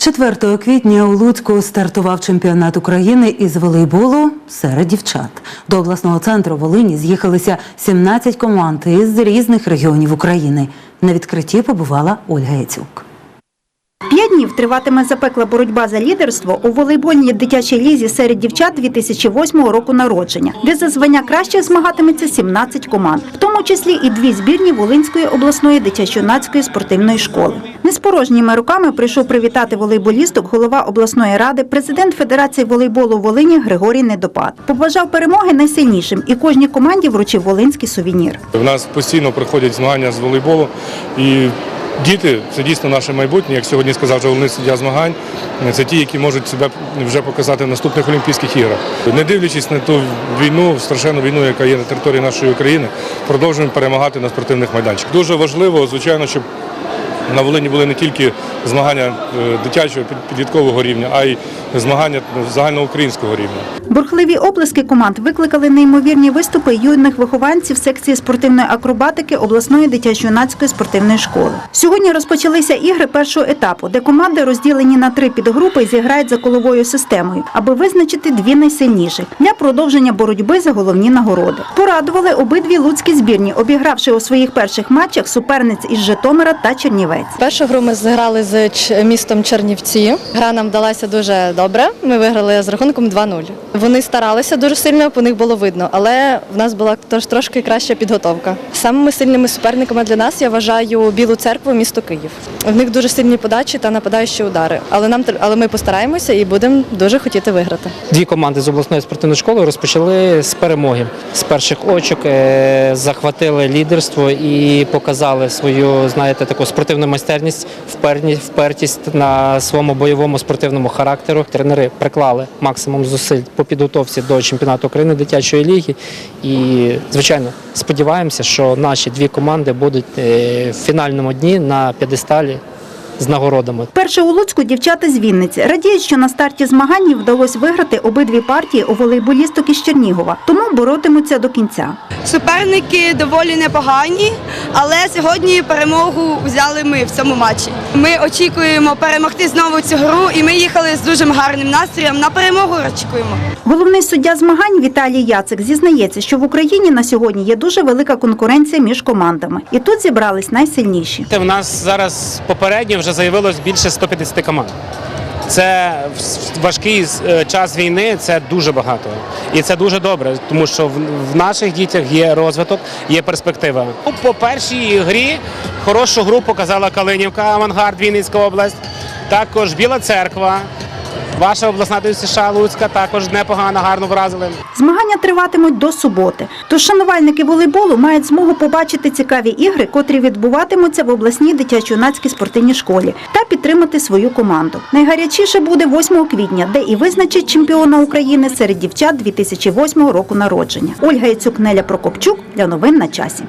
4 квітня у Луцьку стартував чемпіонат України із волейболу серед дівчат. До обласного центру Волині з'їхалися 17 команд із різних регіонів України. На відкритті побувала Ольга Яцюк. П'ять днів триватиме запекла боротьба за лідерство у волейбольній дитячій лізі серед дівчат 2008 року народження, де за звання кращих змагатиметься 17 команд, в тому числі і дві збірні Волинської обласної дитячо-юнацької спортивної школи. Не з порожніми руками прийшов привітати волейболісток голова обласної ради, президент Федерації волейболу Волині Григорій Недопад. Побажав перемоги найсильнішим і кожній команді вручив волинський сувенір. У нас постійно проходять змагання з волейболу і діти це дійсно наше майбутнє. Як сьогодні сказав вже головний суддя змагань, це ті, які можуть себе вже показати в наступних Олімпійських іграх. Не дивлячись на ту війну, страшенну війну, яка є на території нашої України, продовжуємо перемагати на спортивних майданчиках. Дуже важливо, звичайно, щоб на Волині були не тільки змагання е, дитячого під- підліткового рівня, а й змагання загальноукраїнського рівня. Бурхливі оплески команд викликали неймовірні виступи юних вихованців секції спортивної акробатики обласної дитячо-юнацької спортивної школи. Сьогодні розпочалися ігри першого етапу, де команди розділені на три підгрупи зіграють за коловою системою, аби визначити дві найсильніших для продовження боротьби за головні нагороди. Порадували обидві луцькі збірні, обігравши у своїх перших матчах суперниць із Житомира та Чернівець. Першу гру ми зіграли з містом Чернівці. Гра нам далася дуже добре. Ми виграли з рахунком 2-0. Вони старалися дуже сильно, по них було видно, але в нас була трошки краща підготовка. Самими сильними суперниками для нас я вважаю Білу церкву, місто Київ. В них дуже сильні подачі та нападаючі удари. Але нам але ми постараємося і будемо дуже хотіти виграти. Дві команди з обласної спортивної школи розпочали з перемоги. З перших очок е, захватили лідерство і показали свою, знаєте, таку спортивну майстерність, впертість на своєму бойовому спортивному характеру. Тренери приклали максимум зусиль підготовці до чемпіонату України дитячої ліги. І, звичайно, сподіваємося, що наші дві команди будуть е, в фінальному дні на п'єдесталі з нагородами. Перше у Луцьку дівчата з Вінниці радіють, що на старті змагань їм вдалося виграти обидві партії у волейболісток із Чернігова, тому боротимуться до кінця. Суперники доволі непогані, але сьогодні перемогу взяли ми в цьому матчі. Ми очікуємо перемогти знову цю гру, і ми їхали з дуже гарним настроєм. На перемогу очікуємо. Головний суддя змагань Віталій Яцик зізнається, що в Україні на сьогодні є дуже велика конкуренція між командами, і тут зібрались найсильніші. У нас зараз попередньо вже заявилось більше 150 команд. Це важкий е, час війни, це дуже багато. І це дуже добре, тому що в, в наших дітях є розвиток, є перспектива. По першій грі хорошу гру показала Калинівка, авангард Вінницька область, також Біла церква. Ваша обласна США Луцька також непогано, гарно вразили. Змагання триватимуть до суботи. Тож шанувальники волейболу мають змогу побачити цікаві ігри, котрі відбуватимуться в обласній дитячо-юнацькій спортивній школі, та підтримати свою команду. Найгарячіше буде 8 квітня, де і визначить чемпіона України серед дівчат 2008 року народження. Ольга Яцюк, Неля Прокопчук для новин на часі.